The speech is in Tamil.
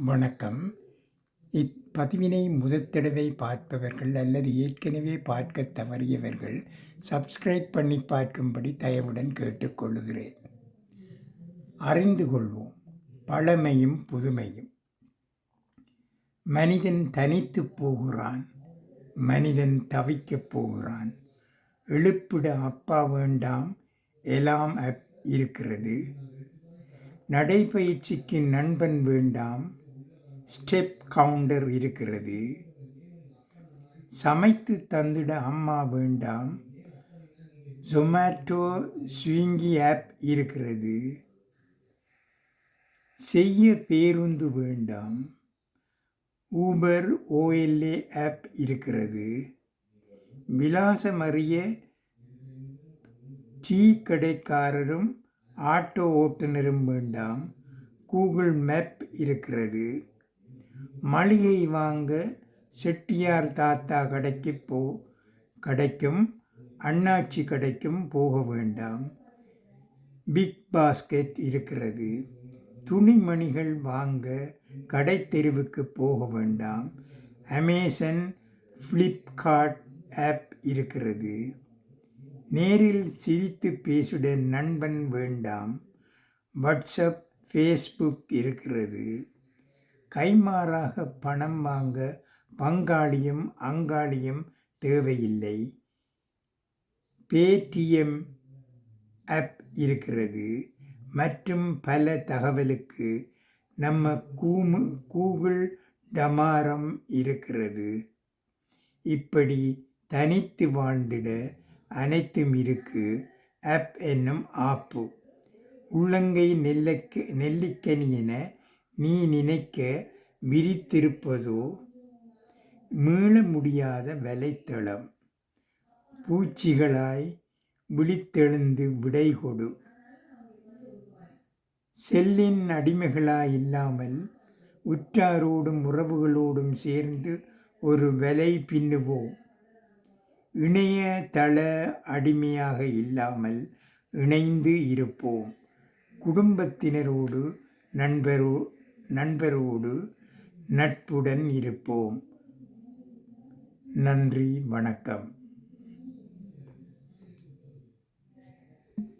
வணக்கம். இப்பதிவினை முதற்தடவை பார்ப்பவர்கள் அல்லது ஏற்கனவே பார்க்க தவறியவர்கள் சப்ஸ்கிரைப் பண்ணி பார்க்கும்படி தயவுடன் கேட்டுக்கொள்கிறேன் அறிந்து கொள்வோம். பழமையும் புதுமையும். மனிதன் தனித்து போகிறான். மனிதன் தவிக்கப் போகிறான். எழுப்பிட அப்பா வேண்டாம். எல்லாம் அப் இருக்கிறது. நடைபயிற்சிக்கு நண்பன் வேண்டாம். ஸ்டெப் கவுண்டர் இருக்கிறது. சமைத்து தந்திட அம்மா வேண்டாம். ஜொமேட்டோ ஸ்விங்கி ஆப் இருக்கிறது. செய்ய பேருந்து வேண்டாம். ஊபர் ஓஎல்ஏ ஆப் இருக்கிறது. விலாசமறிய டீ கடைக்காரரும் ஆட்டோ ஓட்டுநரும் வேண்டாம். கூகுள் மேப் இருக்கிறது. மளிகை வாங்க செட்டியார் தாத்தா கடைக்கு போ கடைக்கும் அண்ணாச்சி கடைக்கும் போக வேண்டாம். பிக் பாஸ்கெட் இருக்கிறது. துணிமணிகள் வாங்க கடை தெருவுக்கு போக வேண்டாம். அமேசன் ஃப்ளிப்கார்ட் ஆப் இருக்கிறது. நேரில் சிரித்து பேசுட நண்பன் வேண்டாம். வாட்ஸ்அப் ஃபேஸ்புக் இருக்கிறது. கைமாறாக பணம் வாங்க பங்காளியும் அங்காளியும் தேவையில்லை. பேடிஎம் ஆப் இருக்கிறது. மற்றும் பல தகவலுக்கு நம்ம கூமு கூகுள் டமாரம் இருக்கிறது. இப்படி தனித்து வாழ்ந்திட அனைத்தும் இருக்கு. ஆப் என்னும் ஆப்பு. உள்ளங்கை நெல்லக்கு நெல்லிக்கனி என நீ நினைக்க விரித்திருப்பதோ மீள முடியாத வலைத்தளம். பூச்சிகளாய் விழித்தெழுந்து விடை கொடு செல்லின் அடிமைகளாய் இல்லாமல் உற்றாரோடும் உறவுகளோடும் சேர்ந்து ஒரு விலை பின்னுவோம். இணைய தள அடிமையாக இல்லாமல் இணைந்து இருப்போம். குடும்பத்தினரோடு நண்பரோ நண்பரோடு நட்புடன் இருப்போம். நன்றி வணக்கம்.